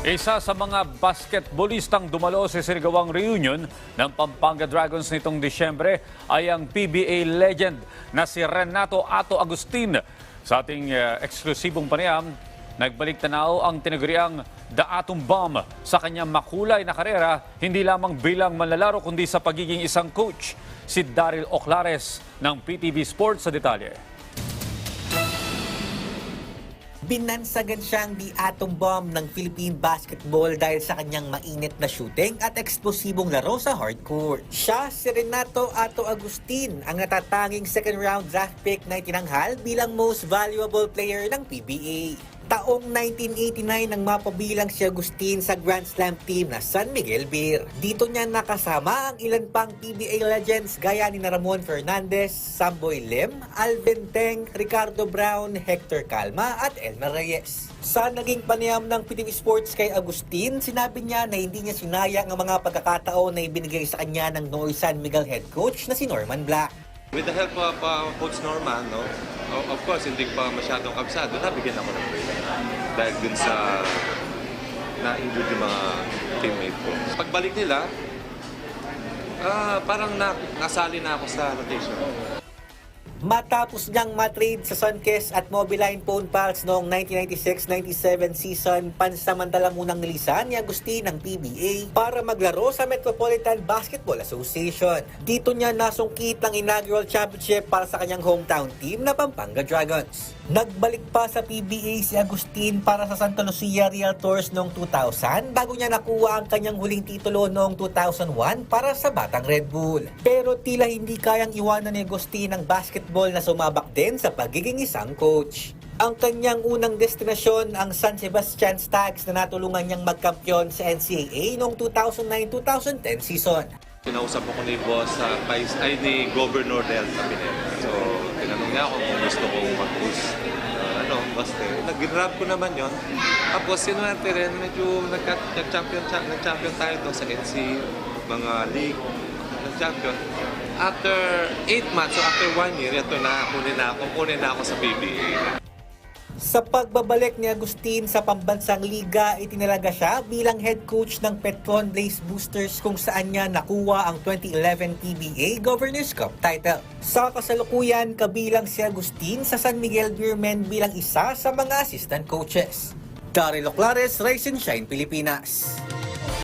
Isa sa mga basketballistang dumalo sa Sirigawang reunion ng Pampanga Dragons nitong Disyembre ay ang PBA legend na si Renato Ato Agustin. Sa ating eh, eksklusibong panayam, nagbalik tanaw ang tinaguriang The Atom Bomb sa kanyang makulay na karera, hindi lamang bilang manlalaro kundi sa pagiging isang coach. Si Daryl Oclares ng PTV Sports sa detalye. Binansagan siyang di atom bomb ng Philippine basketball dahil sa kanyang mainit na shooting at eksplosibong laro sa hardcourt. Siya si Renato Ato Agustin, ang natatanging second round draft pick na itinanghal bilang most valuable player ng PBA. Taong 1989 nang mapabilang si Agustin sa Grand Slam team na San Miguel Beer. Dito niya nakasama ang ilan pang PBA legends gaya ni Ramon Fernandez, Samboy Lim, Alvin Teng, Ricardo Brown, Hector Calma at Elmer Reyes. Sa naging panayam ng PTV Sports kay Agustin, sinabi niya na hindi niya sinayang ang mga pagkakataon na ibinigay sa kanya ng Noy San Miguel head coach na si Norman Black. With the help of uh, Coach Norman, no, of course, hindi pa masyadong kabsado, nabigyan ako ng break. Dahil dun sa na-injured yung mga teammate ko. Pagbalik nila, ah parang na, nasali na ako sa rotation. Matapos niyang matrade sa Sunkist at Mobiline Phone Pals noong 1996-97 season, pansamantala munang nilisan ni Agustin ng PBA para maglaro sa Metropolitan Basketball Association. Dito niya nasungkit ang inaugural championship para sa kanyang hometown team na Pampanga Dragons. Nagbalik pa sa PBA si Agustin para sa Santa Lucia Realtors noong 2000 bago niya nakuha ang kanyang huling titulo noong 2001 para sa Batang Red Bull. Pero tila hindi kayang iwanan ni Agustin ang basketball na sumabak din sa pagiging isang coach. Ang kanyang unang destinasyon ang San Sebastian Stags na natulungan niyang magkampiyon sa NCAA noong 2009-2010 season. Kinausap ako ni boss sa vice, ay ni Governor Del Capineta. So, tinanong niya ako kung gusto kong mag-coach. Uh, ano, basta nag-grab ko naman yon. Tapos sinuwerte rin, medyo nag-champion, cha- nag-champion tayo to sa NC, mga league, nag-champion. After 8 months, so after 1 year, ito na, kunin na ako, kunin na ako sa PBA. Sa pagbabalik ni Agustin sa pambansang liga, itinalaga siya bilang head coach ng Petron Blaze Boosters kung saan niya nakuha ang 2011 PBA Governors Cup title. Sa kasalukuyan, kabilang si Agustin sa San Miguel Beermen bilang isa sa mga assistant coaches. Daryl Oclares, Rise and Shine, Pilipinas.